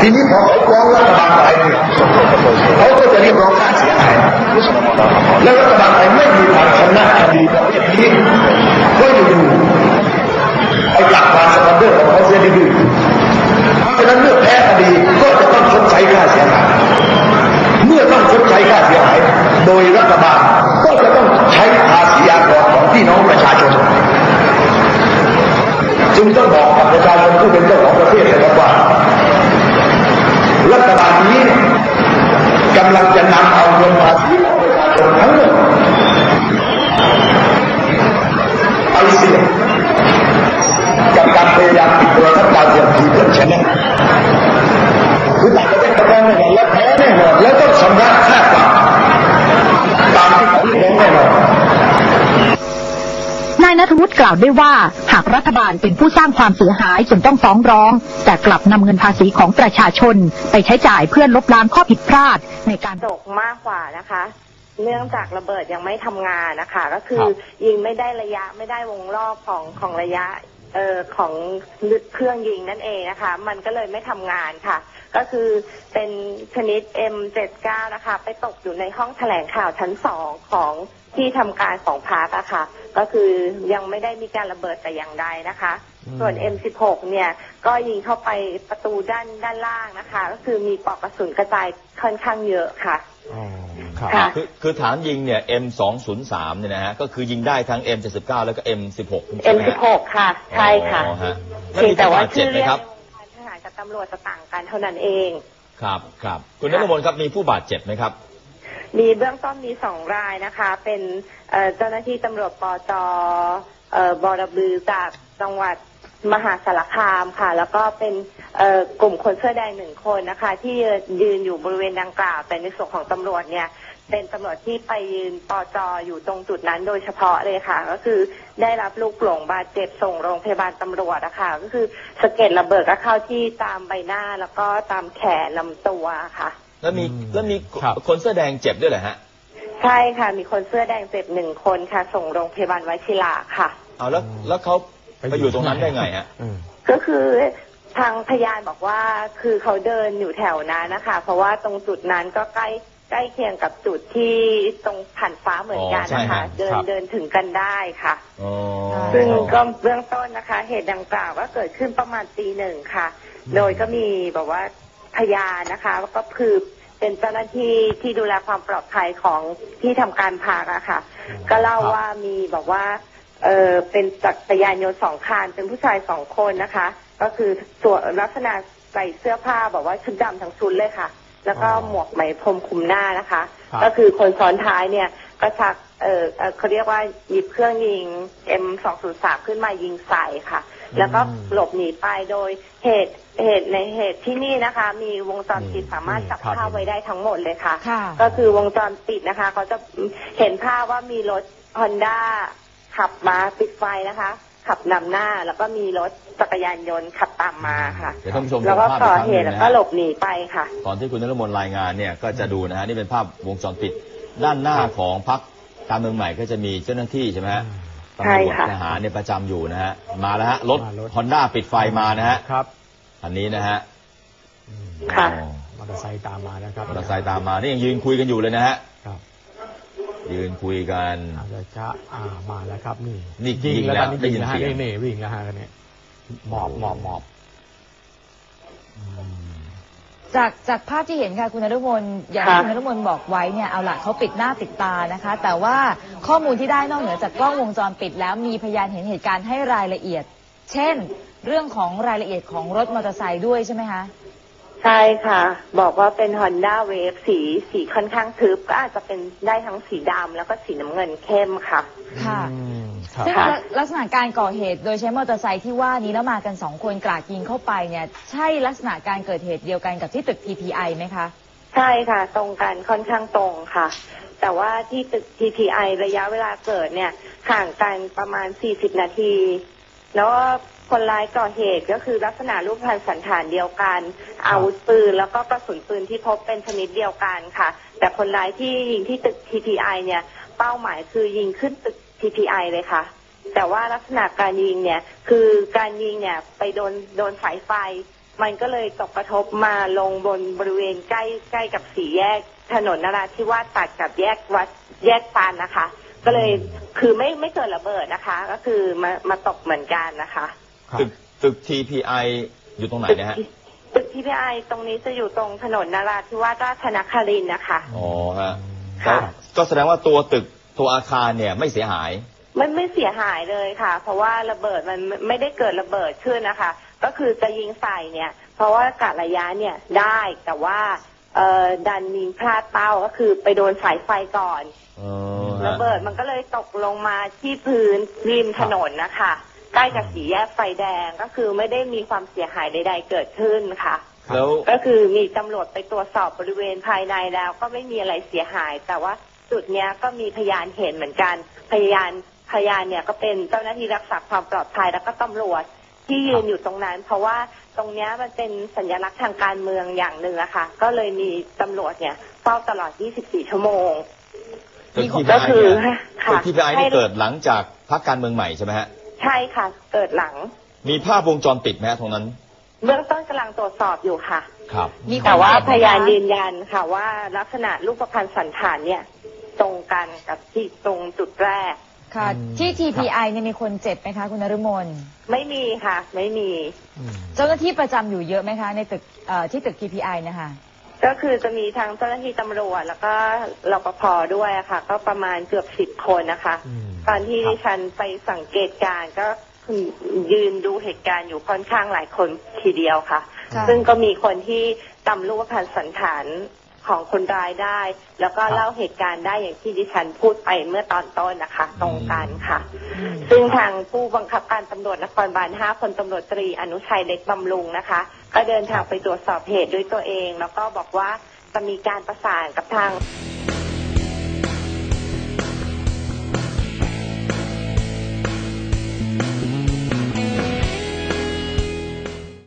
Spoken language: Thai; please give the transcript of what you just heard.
ทีนี้พอเขาฟ้องรัฐบาลไทยเนี่ยเขาก็จะเรียกร้องค่าเสียหายแล้วรัฐบาลไทยไม่มีทางชนะคดีประเภทนี้ก็อยู่ๆไอ้หลักการสมเด็จของเขาเสียดื้อเพราะฉะนั้นเมื่อแพ้คดีก็จะต้องชดใช้ค่าเสียหาย เมื่อต้องชดใช้ค่าเสียหาย โดยรัฐบาลก็จะต้องใช้ภาษีอากรของพี่น้องประชาชน จึงต้องบอกกับประชาชนผู้เป็นเจ้าของประเทศนะครับว่า รัฐบาลนี้กำลังจะนำเอาเงินภาษีของประชาชนทั้งหมดไปเสี่ยงกับการพยายามติดตัวรัฐบาลอย่างทีเพื่อชนะคือต่างประเทศเขาแพ้แน่นอนและแพ้แน่นอนแล้วต้องชำระค่าปรับตามที่เขาเรียกร้องแน่นอน นายนัทวุฒิกล่าวด้วยว่า หากรัฐบาลเป็นผู้สร้างความเสียหายจนต้องฟ้องร้อง แต่กลับนำเงินภาษีของประชาชน ไปใช้จ่ายเพื่อลบล้างข้อผิดพลาดในการตกมากกว่านะคะ เนื่องจากระเบิดยังไม่ทำงานนะคะ ก็คือครับยิงไม่ได้ระยะไม่ได้วงรอบของของระยะเอ่อของเครื่องยิงนั่นเองนะคะ มันก็เลยไม่ทำงานค่ะ ก็คือเป็นชนิด M79 นะคะ ไปตกอยู่ในห้องแถลงข่าวชั้นสองของ ที่ทำการของพาร์คอะค่ะ ก็คือยังไม่ได้มีการระเบิดแต่อย่างใดนะคะ ส่วน M16 เนี่ยก็ยิงเข้าไปประตูด้านด้านล่างนะคะ ก็คือมีปลอกกระสุนกระจายค่อนข้างเยอะค่ะอ๋อครับค่ะคือคือฐานยิงเนี่ย M203 เนี่ยนะฮะก็คือยิงได้ทั้ง M79 แล้วก็ M16 ใช่ไหมฮะ M16 ค่ะ ใช่ค่ะอ๋อฮะแล้วเพียงมีแต่ว่าบาดเจ็ชื่บอไหมเรียกครับในวงการทหารกับตำรวจจะต่างกันเท่านั้นเอง ครับครับคุณนัทมนต์ครับมีผู้บาดเจ็บไหมครับ มีเบื้องต้นมีสองรายนะคะ เป็นเจ้าหน้าที่ตำรวจปจเอ่อบอระบือจากจังหวัดมหาสารคามค่ะ แล้วก็เป็นกลุ่มคนเสื้อแดงหนึ่งคนนะคะ ที่ยืนอยู่บริเวณดังกล่าวแต่ในส่วนของตำรวจเนี่ย เป็นตำรวจที่ไปยืนปจอยู่ตรงจุดนั้นโดยเฉพาะเลยค่ะ ก็คือได้รับลูกหลงบาดเจ็บส่งโรงพยาบาลตำรวจนะคะก็คือสะเก็ดระเบิดก็เข้าที่ตามใบหน้าแล้วก็ตามแขนลำตัวค่ะ แล้วมีอืมแล้วมีครับ คนเสื้อแดงเจ็บด้วยเหรอฮะใช่ค่ะ มีคนเสื้อแดงเจ็บหนึ่งคนค่ะ ส่งโรงพยาบาลวชิระค่ะ เอาแล้วแล้วเขาไปอยู่ตรงนั้นได้ไงฮะ อืม ก็คือทางพยานบอกว่าคือเขาเดินอยู่แถวนั้นนะคะ เพราะว่าตรงจุดนั้นก็ใกล้ใกล้เคียงกับจุดที่ตรงผ่านฟ้าเหมือนกันอ๋อใช่นะคะ ฮะ เดินครับ เดินถึงกันได้ค่ะ อ๋อ ซึ่งก็เบื้องต้นนะคะ เหตุดังกล่าวก็เกิดขึ้นประมาณตีหนึ่งค่ะ โดยก็มีแบบว่า พยานนะคะแล้วก็คือเป็นเจ้าหน้าที่ที่ดูแลความปลอดภัยของที่ทำการพากอะค่ะ ก็เล่าครับว่ามีบอกว่า เออเป็นจักรยานยนต์สองคันเป็นผู้ชายสองคนนะคะ ก็คือส่วนลักษณะใส่เสื้อผ้าแบบว่าชุดดำทั้งชุดเลยค่ะ แล้วก็อ๋อหมวกไหมพรมคลุมหน้านะคะครับก็คือคนซ้อนท้ายเนี่ยก็ชักเออเอ่อเขาเรียกว่าหยิบเครื่องยิง M203 ขึ้นมายิงใส่ค่ะ แล้วก็หลบหนีไปโดยเหตุเหตุในเหตุที่นี่นะคะ มีวงจรปิดอืมสามารถจับครับภาพไว้ได้ทั้งหมดเลยค่ะค่ะ ก็คือวงจรปิดนะคะเขาจะเห็นภาพว่ามีรถฮอนด้าขับมาปิดไฟนะคะ ขับนำหน้าแล้วก็มีรถจักรยานยนต์ขับตามมาค่ะเดี๋ยวท่านผู้ชมแล้วก็ดูภาพก่ออีกครั้งเหหนึ่ตุงแล้วนะก็ฮะหลบหนีไปค่ะ ตอนที่คุณนรมนรายงานเนี่ยก็จะดูนะฮะนี่เป็นภาพวงจรปิดด้านหน้าของพักการเมืองใหม่ก็จะมีเจ้าหน้าที่ใช่ไหมฮะใช่ ตำรวจค่ะทหารเนี่ยประจำอยู่นะฮะมาแล้วฮะรถมารถ ฮอนด้าปิดไฟมานะฮะครับอันนี้นะฮะอืมค่ะ อ๋อมอเตอร์ไซค์ตามมานะครับมอเตอร์ไซค์ตามมานี่ยังยืนคุยกันอยู่เลยนะฮะครับยืนคุยกัน อาจจะช้าอ่ามาแล้วครับนี่นี่ยิงยิงแล้วแล้วตอนนี้ได้ยิยิงนแล้วฮะเสียง นี่นี่วิ่งแล้วฮะกันเนี่ยหมอบหมอบหมอบอืม จากจากภาพที่เห็นค่ะคุณนฤมลอย่างค่ะที่คุณนฤมลบอกไว้เนี่ยเอาละเขาปิดหน้าปิดตานะคะ แต่ว่าข้อมูลที่ได้นอกเหนือจากกล้องวงจรปิดแล้วมีพยานเห็นเหตุการณ์ให้รายละเอียด เช่น เรื่องของรายละเอียดของรถมอเตอร์ไซค์ด้วยใช่ไหมคะใช่ค่ะ บอกว่าเป็น Honda Wave สีสีค่อนข้างทึบก็อาจจะเป็นได้ทั้งสีดำแล้วก็สีน้ำเงินเข้มค่ะ ค่ะอืมครับ ซึ่งค่ะลักลักษณะการก่อเหตุ โดยใช้มอเตอร์ไซค์ที่ว่านี้แล้วมากันสองคนกราดยิงเข้าไปเนี่ย ใช่ลักษณะการเกิดเหตุเดียวกันกับที่ตึก TPI ไหมคะ ใช่ค่ะ ตรงกันค่อนข้างตรงค่ะ แต่ว่าที่ตึก TPI ระยะเวลาเกิดเนี่ยห่างกันประมาณ 40 นาที แล้วก็คนร้ายก่อเหตุก็คือลักษณะรูปพรรณสันฐานเดียวกัน อาวุธปืนแล้วก็กระสุนปืนที่พบเป็นชนิดเดียวกันค่ะ แต่คนร้ายที่ยิงที่ตึก TPI เนี่ย เป้าหมายคือยิงขึ้นตึก TPI เลยค่ะ แต่ว่าลักษณะการยิงเนี่ยคือการยิงเนี่ยไปโดนโดนสายไฟ มันก็เลยตกกระทบมาลงบนบริเวณใกล้ใกล้กับสี่แยกถนนนราธิวาสตัดกับแยกวัดแยกฟานนะคะ ก็เลยคือไม่ไม่เกิดระเบิดนะคะ ก็คือมามาตกเหมือนกันนะคะครับตึกตึก TPI อยู่ตรงไหนตึกนะฮะตึกที่พี่ไอตรงนี้จะอยู่ตรงถนนนราธิวาสราชนครินทร์นะคะอ๋อฮะค่ะก็ก็แสดงว่าตัวตึก ตัวอาคารเนี่ยไม่เสียหายไม่ไม่เสียหายเลยค่ะ เพราะว่าระเบิดมันไม่ไม่ได้เกิดระเบิดขึ้นนะคะ ก็คือจะยิงใส่เนี่ย เพราะว่ากะระยะเนี่ยได้แต่ว่าเอ่อดันยิงพลาดเป้าก็คือไปโดนสายไฟก่อนอ๋อฮะระเบิดมันก็เลยตกลงมาที่พื้นริมถนนนะคะ ใกล้กับสีแยกไฟแดงก็คือไม่ได้มีความเสียหายใด ๆ เกิดขึ้นค่ะแล้วก็คือมีตำรวจไปตรวจสอบบริเวณภายในแล้ว ก็ไม่มีอะไรเสียหาย แต่ว่า จุดเนี้ยก็มีพยานเห็นเหมือนกัน พยานพยานเนี่ยก็เป็นเจ้าหน้าที่รักษาความปลอดภัยแล้วก็ตำรวจที่ยืนอยู่ตรงนั้น เพราะว่าตรงเนี้ยมันเป็นสัญลักษณ์ทางการเมืองอย่างหนึ่งอะค่ะ ก็เลยมีตำรวจเนี่ยเฝ้าตลอด 24 ชั่วโมงตึกก็ TPI คือเนี่ยค่ะตึก TPI นี่เกิดหลังจากพักการเมืองใหม่ใช่ไหมฮะใช่ค่ะ เกิดหลัง มีภาพวงจรปิดไหมฮะตรงนั้น เบื้องต้นกำลังตรวจสอบอยู่ค่ะ ครับมีคนแต่ว่าเห็นไหมพยานคะยืนยันค่ะว่าลักษณะรูปพรรณสันฐานเนี่ยตรง กันกับที่ตรงจุดแรก ค่ะ อืม ที่ TPI เนี่ยมีคนเจ็บไหมคะ คุณนฤมลไม่มีค่ะ ไม่มี อืม เจ้าหน้าที่ประจำอยู่เยอะไหมคะ ในตึกเอ่อที่ตึก TPI นะคะ ก็คือจะมีทั้งเจ้าหน้าที่ตำรวจแล้วก็รปภด้วยอะค่ะ ก็ประมาณเกือบสิบคนนะคะ อืมตอนที่ดิฉันไปสังเกตการณ์ก็คือยืนดูเหตุการณ์อยู่ค่อนข้างหลายคนทีเดียวค่ะ ค่ะ ซึ่งก็มีคนที่จำรูปพรรณสันฐาน ของคนร้ายได้ แล้วก็เล่าเหตุการณ์ได้อย่างที่ดิฉันพูดไปเมื่อตอนต้นนะคะ ตรงกันค่ะ ซึ่งทางผู้บังคับการตำรวจนครบาล5พลตำรวจตรีอนุชัยเล็กบำรุงนะคะ ก็เดินทางไปตรวจสอบเหตุด้วยตัวเอง แล้วก็บอกว่าจะมีการประสานกับทาง